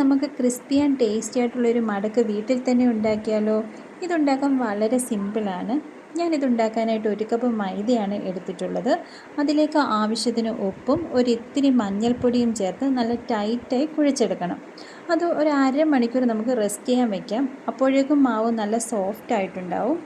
നമുക്ക് crispy and tasty ആയിട്ടുള്ളൊരു മടക്ക് വീട്ടിൽ തന്നെ ഉണ്ടാക്കിയാലോ? ഇതുണ്ടാക്കാൻ വളരെ സിമ്പിളാണ് ഞാനിതുണ്ടാക്കാനായിട്ട് ഒരു കപ്പ് മൈദയാണ് എടുത്തിട്ടുള്ളത്. അതിലേക്ക് ആവശ്യത്തിന് ഉപ്പും ഒരു ഇത്തിരി മഞ്ഞൾപ്പൊടിയും ചേർത്ത് നല്ല ടൈറ്റായി കുഴച്ചെടുക്കണം. അത് ഒരു അരമണിക്കൂർ നമുക്ക് റെസ്റ്റ് ചെയ്യാൻ വയ്ക്കാം അപ്പോഴേക്കും മാവ് നല്ല സോഫ്റ്റ് ആയിട്ടുണ്ടാവും.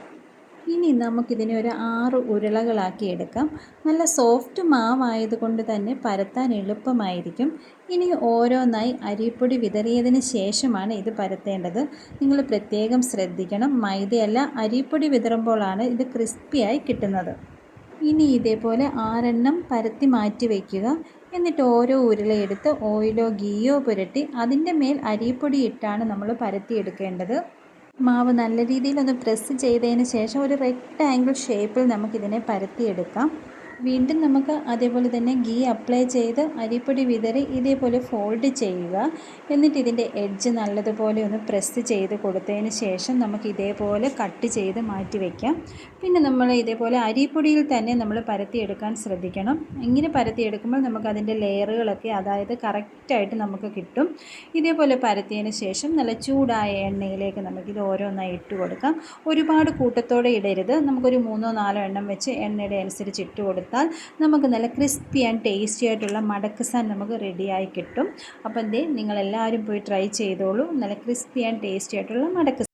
ഇനി നമുക്കിതിനെ ഒരു ആറ് ഉരുളകളാക്കി എടുക്കാം. നല്ല സോഫ്റ്റ് മാവായതുകൊണ്ട് തന്നെ പരത്താൻ എളുപ്പമായിരിക്കും. ഇനി ഓരോന്നായി അരിപ്പൊടി വിതറിയതിന് ശേഷമാണ് ഇത് പരത്തേണ്ടത്. നിങ്ങൾ പ്രത്യേകം ശ്രദ്ധിക്കണം. മൈദയല്ല അരിപ്പൊടി വിതറുമ്പോഴാണ് ഇത് ക്രിസ്പിയായി കിട്ടുന്നത്. ഇനി ഇതേപോലെ ആറെണ്ണം പരത്തി മാറ്റി വയ്ക്കുക. എന്നിട്ട് ഓരോ ഉരുളയെടുത്ത് ഓയിലോ ഗീയോ പുരട്ടി അതിന്റെ മേൽ അരിപ്പൊടി ഇട്ടാണ് നമ്മൾ പരത്തിയെടുക്കേണ്ടത്. മാവ് നല്ല രീതിയിലൊന്ന് പ്രസ് ചെയ്തതിന് ശേഷം ഒരു റെക്റ്റാങ്കിൾ ഷേപ്പിൽ നമുക്കിതിനെ പരത്തിയെടുക്കാം. വീണ്ടും നമുക്ക് അതേപോലെ തന്നെ ഗീ അപ്ലൈ ചെയ്ത് അരിപ്പൊടി വിതറി ഇതേപോലെ ഫോൾഡ് ചെയ്യുക. എന്നിട്ട് ഇതിന്റെ എഡ്ജ് നല്ലതുപോലെ ഒന്ന് പ്രസ് ചെയ്ത് കൊടുത്തതിന് ശേഷം നമുക്ക് ഇതേപോലെ കട്ട് ചെയ്ത് മാറ്റി വയ്ക്കാം പിന്നെ നമ്മൾ ഇതേപോലെ അരിപ്പൊടിയിൽ തന്നെ നമ്മൾ പരത്തിയെടുക്കാൻ ശ്രദ്ധിക്കണം. ഇങ്ങനെ പരത്തിയെടുക്കുമ്പോൾ നമുക്ക് അതിന്റെ ലെയറുകളൊക്കെ അതായത് കറക്റ്റായിട്ട് നമുക്ക് കിട്ടും. ഇതേപോലെ പരത്തിയതിന് ശേഷം നല്ല ചൂടായ എണ്ണയിലേക്ക് നമുക്കിത് ഓരോന്നായി ഇട്ട് കൊടുക്കാം. ഒരുപാട് കൂട്ടത്തോടെ ഇടരുത്. നമുക്കൊരു മൂന്നോ നാലോ എണ്ണം വെച്ച് എണ്ണയുടെ അനുസരിച്ച് ഇട്ട് കൊടുക്കാം കൊടുത്താൽ നമുക്ക് നല്ല ക്രിസ്പി ആൻഡ് ടേസ്റ്റി ആയിട്ടുള്ള മടക്കസാൻ നമുക്ക് റെഡിയായി കിട്ടും. അപ്പോൾ എന്തേ നിങ്ങളെല്ലാവരും പോയി ട്രൈ ചെയ്തോളൂ. നല്ല ക്രിസ്പി ആൻഡ് ടേസ്റ്റി ആയിട്ടുള്ള മടക്കസാൻ